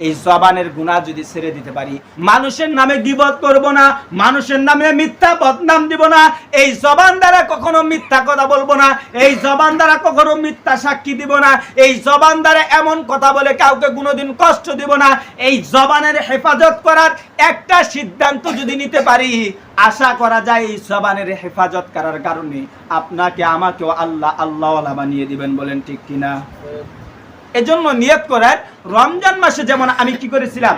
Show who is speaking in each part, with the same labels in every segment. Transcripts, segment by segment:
Speaker 1: এই জবানের গুণা যদি ছেড়ে দিতে পারি, মানুষের নামে গিবত করব না, মানুষের নামে মিথ্যা বদনাম দিব না, এই জবান দ্বারা কখনো মিথ্যা কথা বলব না, এই জবান দ্বারা কখনো মিথ্যা সাক্ষী দিব না, এই জবান দ্বারা এমন কথা বলে কাউকে কোনোদিন কষ্ট দিব না, এই জবানের হেফাজত করার একটা সিদ্ধান্ত যদি নিতে পারি, আশা করা যায় এই জবানের হেফাজত করার কারণে আপনাকে আমাকেও আল্লাহ আল্লাহ বানিয়ে দিবেন বলেন ঠিক কিনা? এজন্য নিয়ত করার রমজান মাসে যেমন আমি কি করেছিলাম?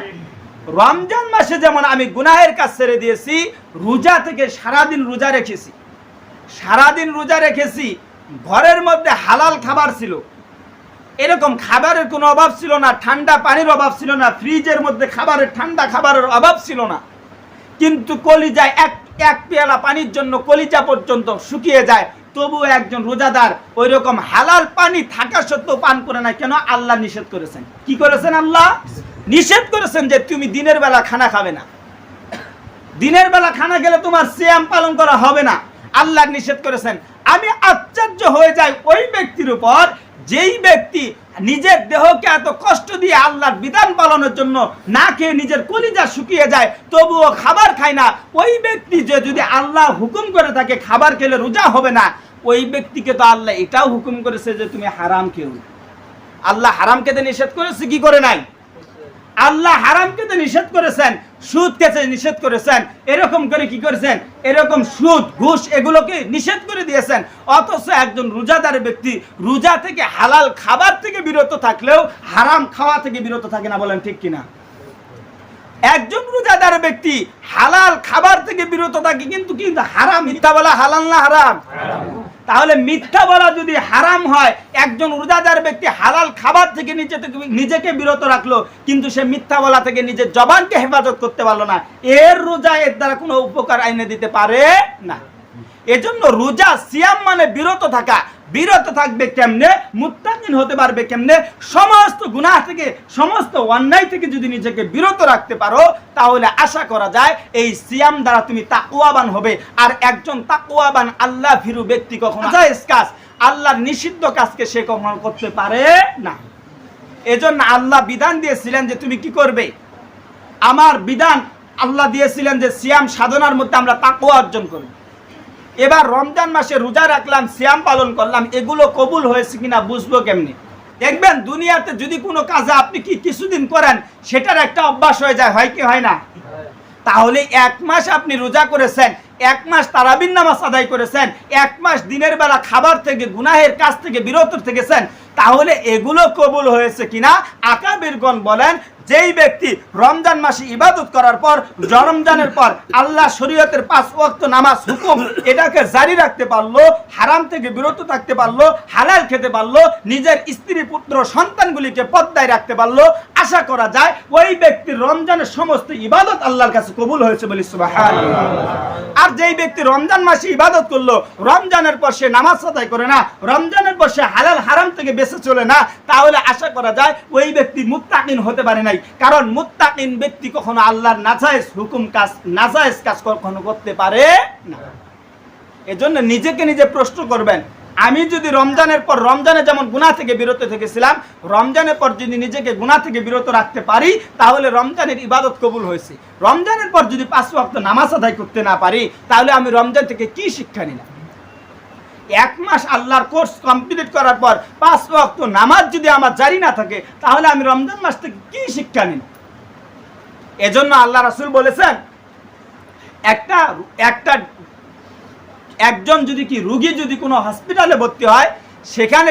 Speaker 1: রমজান মাসে যেমন আমি গুনাহের কাজ ছেড়ে দিয়েছি, রোজা থেকে সারাদিন রোজা রেখেছি। সারাদিন রোজা রেখেছি, ঘরের মধ্যে হালাল খাবার ছিল। এরকম খাবারের কোনো অভাব ছিল না, ঠান্ডা পানির অভাব ছিল না, ফ্রিজের মধ্যে খাবারের ঠান্ডা খাবারের অভাব ছিল না। কিন্তু কলিজা এক এক পেয়ালা পানির জন্য কলিজা পর্যন্ত শুকিয়ে যায় তবু একজন রোজাদার ওই রকম হালাল পানি থাকা সত্ত্বেও পান করে না কেন আল্লাহ নিষেধ করেছেন? কি করেছেন আল্লাহ? নিষেধ করেছেন যে তুমি দিনের বেলা খানা খাবে না। দিনের বেলা খানা খেলে তোমার সিয়াম পালন করা হবে না। আল্লাহ নিষেধ করেছেন। আমি আশ্চর্য হয়ে যাই ওই ব্যক্তির উপর, যেই ব্যক্তি নিজের দেহকে এত কষ্ট দিয়ে আল্লাহর বিধান পালনের জন্য না খেয়ে নিজের কলিজা শুকিয়ে যায়, তবুও খাবার খায় না। ওই ব্যক্তি যে যদি আল্লাহ হুকুম করে থাকে, খাবার খেলে রোজা হবে না। ওই ব্যক্তিকে তো আল্লাহ এটাও হুকুম করেছে যে তুমি হারাম খেও আল্লাহ হারাম খেতে নিষেধ করেছে, কি করে নাই? আল্লাহ হারাম খেতে নিষেধ করেছেন সুদ খেতে নিষেধ করেছেন, এরকম করে কি করেছেন? এরকম সুদ, ঘুষ এগুলোকে নিষেধ করে দিয়েছেন। অথচ একজন রোজাদার ব্যক্তি রোজা থেকে হালাল খাবার থেকে বিরত থাকলেও হারাম খাওয়া থেকে বিরত থাকে না বলেন ঠিক কিনা? একজন রোজাদার ব্যক্তি হালাল খাবার থেকে বিরত থাকে কিন্তু কিন্তু হারাম। মিথ্যা বলা হালাল না হারাম? তাহলে মিথ্যা বলা যদি হারাম হয়, একজন রোজাদার ব্যক্তি হালাল খাবার থেকে নিজে নিজেকে বিরত রাখল, কিন্তু সে মিথ্যা বলা থেকে নিজের জবানকে হেফাজত করতে পারল না। এর রোজা এর দ্বারা কোনো উপকার আইনে দিতে পারে না। এজন্য রোজা সিয়াম মানে বিরত থাকা। বিরত থাকবে কেমনে? মুত্তাকিন হতে পারবে কেমনে? সমস্ত গুনাহ থেকে সমস্ত অন্যায় থেকে যদি নিজেকে বিরত রাখতে পারো তাহলে আশা করা যায় এই সিয়াম দ্বারা তুমি তাকুয়াবান হবে। আর একজন তাকুয়াবান আল্লাহ ভীরু ব্যক্তি কখনো কাজ আল্লাহর নিষিদ্ধ কাজকে সে কখনো করতে পারে না। এজন্য আল্লাহ বিধান দিয়েছিলেন যে তুমি কি করবে? আমার বিধান আল্লাহ দিয়েছিলেন যে সিয়াম সাধনার মধ্যে আমরা তাকুয়া অর্জন করব। এবার রমজান মাসে রোজা রাখলাম, সিয়াম পালন করলাম, এগুলো কবুল হয়েছে কিনা বুঝব কেমনি? দেখবেন দুনিয়াতে যদি কোনো কাজে আপনি কি কিছুদিন করেন, সেটার একটা অভ্যাস হয়ে যায়, হয় কি হয় না? তাহলে এক মাস আপনি রোজা করেছেন, এক মাস তারাবিন নামাজ আদায় করেছেন, এক মাস দিনের বেলা খাবার থেকে, গুনাহের কাছ থেকে বিরত থেকেছেন তাহলে এগুলো কবুল হয়েছে কিনা? আকাবিরগণ বলেন যেই ব্যক্তি রমজান মাসে ইবাদত করার পর, রমজানের পর আল্লাহ শরীয়তের পাঁচ ওয়াক্ত নামাজ হুকুম এটাকে জারি রাখতে পারল, হারাম থেকে বিরত থাকতে পারল, হালাল খেতে পারল, নিজের স্ত্রী, পুত্র, সন্তানগুলিকে পদ্মায় রাখতে পারল আশা করা যায় ওই ব্যক্তির রমজানের সমস্ত ইবাদত আল্লাহর কাছে কবুল হয়েছে বলি আর যেই ব্যক্তি রমজান মাসে ইবাদত করল, রমজানের পর সে নামাজ আদায় করে না, রমজানের পর সে হালাল হারাম থেকে বেঁচে চলে না, তাহলে আশা করা যায় ওই ব্যক্তি মুত্তাকিন হতে পারে নাই। কারণ মুত্তাকিন ব্যক্তি কখনো আল্লাহর নাজায়েজ হুকুম কাজ, নাজায়েজ কাজ কখনো করতে পারে না। এজন্য নিজেকে নিজে প্রশ্ন করবেন আমি যদি রমজানের পর রমজানে যেমন গুনাহ থেকে বিরত থেকেছিলাম, রমজানের পর যদি নিজেকে গুনাহ থেকে বিরত রাখতে পারি, তাহলে রমজানের ইবাদত কবুল হয়েছে। রমজানের পর যদি পাঁচ ওয়াক্ত নামাজ আদায় করতে না পারি, তাহলে আমি রমজান থেকে কি শিক্ষা নিলাম? এক মাস আল্লাহর কোর্স কমপ্লিট করার পর পাঁচ ওয়াক্ত নামাজ যদি আমার জারি না থাকে, তাহলে আমি রমজান মাস থেকে কি শিক্ষা নিব এজন্য আল্লাহ রাসুল বলেছেন, একটা একটা একজন যদি কি রুগী যদি কোনো হসপিটালে ভর্তি হয়, সেখানে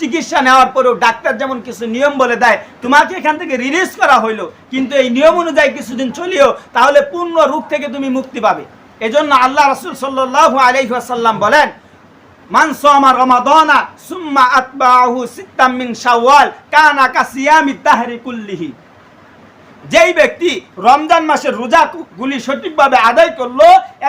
Speaker 1: চিকিৎসা নেওয়ার পরেও ডাক্তার যেমন কিছু নিয়ম বলে দেয়, তোমাকে এখান থেকে রিলিজ করা হইল। কিন্তু এই নিয়ম অনুযায়ী কিছুদিন চলিও, তাহলে পূর্ণ রোগ থেকে তুমি মুক্তি পাবে। এজন্য আল্লাহ রাসূল সাল্লাল্লাহু আলাইহি ওয়াসাল্লাম বলেন, মান সামা রমাদানা, সুম্মা আতবাহু মিন কুল্লিহি। যেই ব্যক্তি রমজান মাসের রোজা গুলি সঠিকভাবে আদায় করল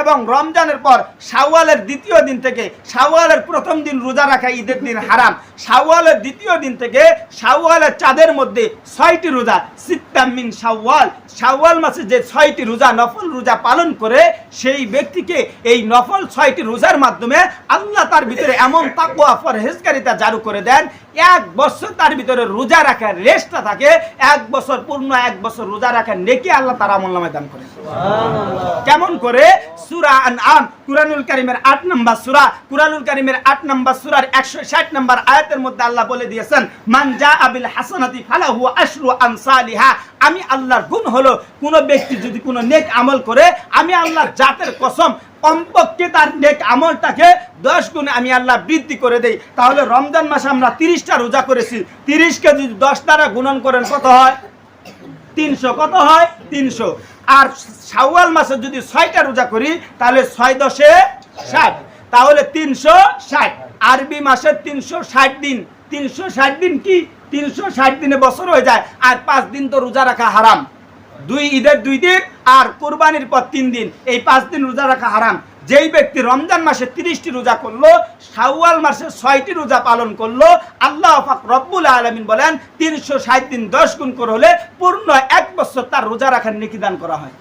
Speaker 1: এবং রমজানের পর শাওয়ালের দ্বিতীয় দিন থেকে শাওয়ালের প্রথম দিন রোজা রাখা ঈদের দিন হারাম। শাওয়ালের দ্বিতীয় দিন থেকে শাওয়ালের চাঁদের মধ্যে ছয়টি রোজা সিত্তামিন শাওয়াল। শাওয়াল মাসে যে ছয়টি রোজা, নফল রোজা পালন করে সেই ব্যক্তিকে এই নফল ছয়টি রোজার মাধ্যমে আল্লাহ তার ভিতরে এমন তাকুয়া ফরহেজকারিতা জারু করে দেন। এক বছর তার ভিতরে রোজা রাখার রেস্টটা থাকে। এক বছর পূর্ণ, এক বছর রোজা রাখার নেকি আল্লাহ তারা আমল নামায় দান করে কেমন করে? সুরা আনআম কুরআনুল কারীমের 8 নম্বর সূরা কুরআনুল কারীমের 8 নম্বর সূরার 160 নম্বর আয়াতের মধ্যে আল্লাহ বলে দিয়েছেন মান জা আবিল হাসানাতি ফালাহু আশরু আমসালিহা। আমি আল্লাহর গুণ হলো কোন ব্যক্তি যদি কোনো নেক আমল করে আমি আল্লাহর জাতের কসম কমপক্ষে তার নেক আমলটাকে দশ গুণে আমি আল্লাহ বৃদ্ধি করে দেই। তাহলে রমজান মাসে আমরা তিরিশটা রোজা করেছি। তিরিশকে যদি দশ দ্বারা গুণন করেন কত হয়? তিনশো, কত হয়? তিনশো। আর শাওয়াল মাসে যদি ছয়টা রোজা করি, তাহলে ছয় দশে ষাট। তাহলে তিনশো ষাট। আরবি মাসের তিনশো ষাট দিন। তিনশো ষাট দিন কি? তিনশো ষাট দিনে বছর হয়ে যায়, আর পাঁচ দিন তো রোজা রাখা হারাম। দুই ঈদের দুই দিন, আর কোরবানির পর তিন দিন। এই পাঁচ দিন রোজা রাখা হারাম। যেই ব্যক্তি রমজান মাসে তিরিশটি রোজা করল, শাওয়াল মাসে ছয়টি রোজা পালন করল, আল্লাহ পাক রব্বুল আলমিন বলেন, তিনশো ষাট দিন দশ গুণ করে হলে পূর্ণ এক বছর তার রোজা রাখার নিকিদান করা হয়।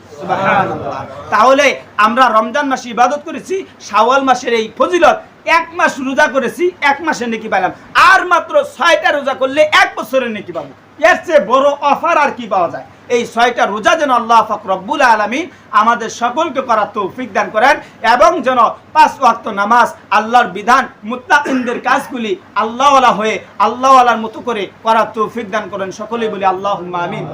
Speaker 1: তাহলে আমরা রমজান মাসে ইবাদত করেছি, শাওয়াল মাসের এই ফজিলত, এক মাস রোজা করেছি, এক মাসের নেকি পেলাম আর মাত্র ছয়টা রোজা করলে এক বছরের নেকি পাবো। এর চেয়ে বড় অফার আর কি পাওয়া যায়? এই ছয়টা রোজা যেন আল্লাহ ফকরবুল আলমী আমাদের সকলকে করার তৌফিক দান করেন এবং যেন পাঁচ ওয়াক্ত নামাজ আল্লাহর বিধান মুত্তাকিনদের কাজগুলি আল্লাহওয়ালা হয়ে আল্লাহওয়ালার মতো করে করার তৌফিক দান করেন। সকলেই বলি আল্লাহ আমিন।